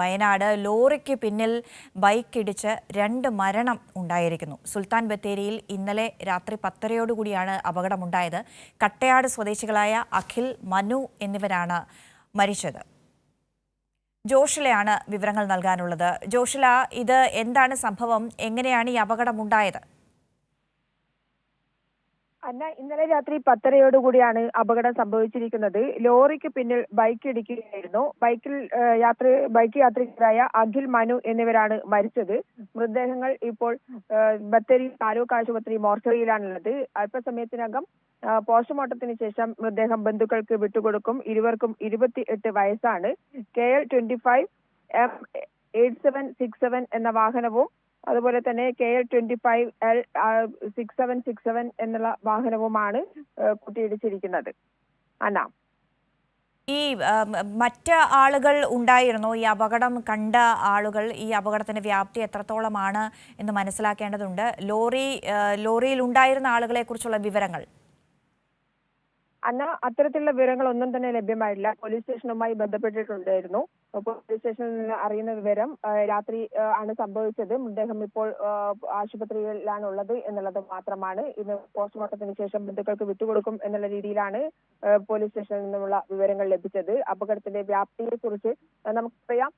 വയനാട് ലോറിക്ക് പിന്നിൽ ബൈക്ക് ഇടിച്ച് രണ്ട് മരണം ഉണ്ടായിരിക്കുന്നു. സുൽത്താൻ ബത്തേരിയിൽ ഇന്നലെ രാത്രി പത്തരയോടുകൂടിയാണ് അപകടമുണ്ടായത്. കട്ടയാട് സ്വദേശികളായ അഖിൽ മനു എന്നിവരാണ് മരിച്ചത്. ജോഷിലയാണ് വിവരങ്ങൾ നൽകാനുള്ളത്. ജോഷില ഇത് എന്താണ് സംഭവം? എങ്ങനെയാണ് ഈ അപകടമുണ്ടായത്? അന്ന ഇന്നലെ രാത്രി പത്തരയോടുകൂടിയാണ് അപകടം സംഭവിച്ചിരിക്കുന്നത്. ലോറിക്ക് പിന്നിൽ ബൈക്ക് ഇടിക്കുകയായിരുന്നു. ബൈക്കിൽ യാത്ര ബൈക്ക് യാത്രികരായ അഖിൽ മനു എന്നിവരാണ് മരിച്ചത്. മൃതദേഹങ്ങൾ ഇപ്പോൾ ബത്തേരി താലൂക്ക് ആശുപത്രി മോർച്ചറിയിലാണുള്ളത്. അല്പസമയത്തിനകം പോസ്റ്റ്മോർട്ടത്തിന് ശേഷം മൃതദേഹം ബന്ധുക്കൾക്ക് വിട്ടുകൊടുക്കും. ഇരുവർക്കും ഇരുപത്തി എട്ട് വയസ്സാണ്. K L twenty five M eight seven six seven എന്ന വാഹനവും അതുപോലെ തന്നെ K L twenty five L six seven six seven എന്നുള്ള വാഹനവുമാണ് കൂട്ടിയിടിച്ചിരിക്കുന്നത്. അന്ന ഈ മറ്റ് ആളുകൾ ഉണ്ടായിരുന്നു? ഈ അപകടം കണ്ട ആളുകൾ ഈ അപകടത്തിന്റെ വ്യാപ്തി എത്രത്തോളമാണ് എന്ന് മനസ്സിലാക്കേണ്ടതുണ്ട്. ലോറി ലോറിയിൽ ഉണ്ടായിരുന്ന ആളുകളെ കുറിച്ചുള്ള വിവരങ്ങൾ. അന്ന അത്തരത്തിലുള്ള വിവരങ്ങളൊന്നും തന്നെ ലഭ്യമായില്ല പോലീസ് സ്റ്റേഷനുമായി ബന്ധപ്പെട്ടിട്ടുണ്ടായിരുന്നു. പോലീസ് സ്റ്റേഷനിൽ നിന്ന് അറിയുന്ന വിവരം രാത്രി ആണ് സംഭവിച്ചത്. മൃതദേഹം ഇപ്പോൾ ആശുപത്രിയിലാണ് ഉള്ളത് എന്നുള്ളത് മാത്രമാണ്. ഇന്ന് പോസ്റ്റ്മോർട്ടത്തിന് ശേഷം ബന്ധുക്കൾക്ക് വിട്ടുകൊടുക്കും എന്നുള്ള രീതിയിലാണ് പോലീസ് സ്റ്റേഷനിൽ നിന്നുള്ള വിവരങ്ങൾ ലഭിച്ചത്. അപകടത്തിന്റെ വ്യാപ്തിയെ കുറിച്ച് നമുക്കറിയാം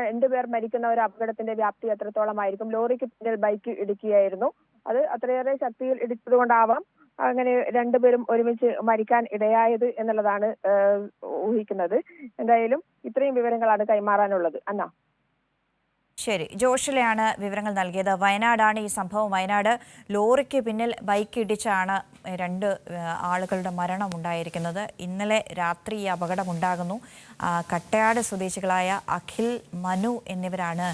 രണ്ടുപേർ മരിക്കുന്ന ഒരു അപകടത്തിന്റെ വ്യാപ്തി എത്രത്തോളമായിരിക്കും. ലോറിക്ക് പിന്നിൽ ബൈക്ക് ഇടിക്കുകയായിരുന്നു അത് അത്രയേറെ ശക്തിയിൽ ഇടിച്ചതുകൊണ്ടാവാം. അങ്ങനെ രണ്ടുപേരും ഒരുമിച്ച് മരിക്കാൻ ഇടയായത് എന്നുള്ളതാണ് ഊഹിക്കുന്നത്. എന്തായാലും ഇത്രയും വിവരങ്ങളാണ് കൈമാറാനുള്ളത്. അന്ന ശരി. ജോഷിലെയാണ് വിവരങ്ങൾ നൽകിയത്. വയനാടാണ് ഈ സംഭവം. വയനാട് ലോറിക്ക് പിന്നിൽ ബൈക്ക് ഇടിച്ചാണ് രണ്ട് ആളുകളുടെ മരണം ഉണ്ടായിരിക്കുന്നത് ഇന്നലെ രാത്രി ഈ അപകടമുണ്ടാകുന്നു. കട്ടയാട് സ്വദേശികളായ അഖിൽ മനു എന്നിവരാണ്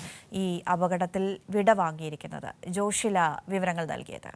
ഈ അപകടത്തിൽ വിടവാങ്ങിയിരിക്കുന്നത്. ജോഷില വിവരങ്ങൾ നൽകിയത്.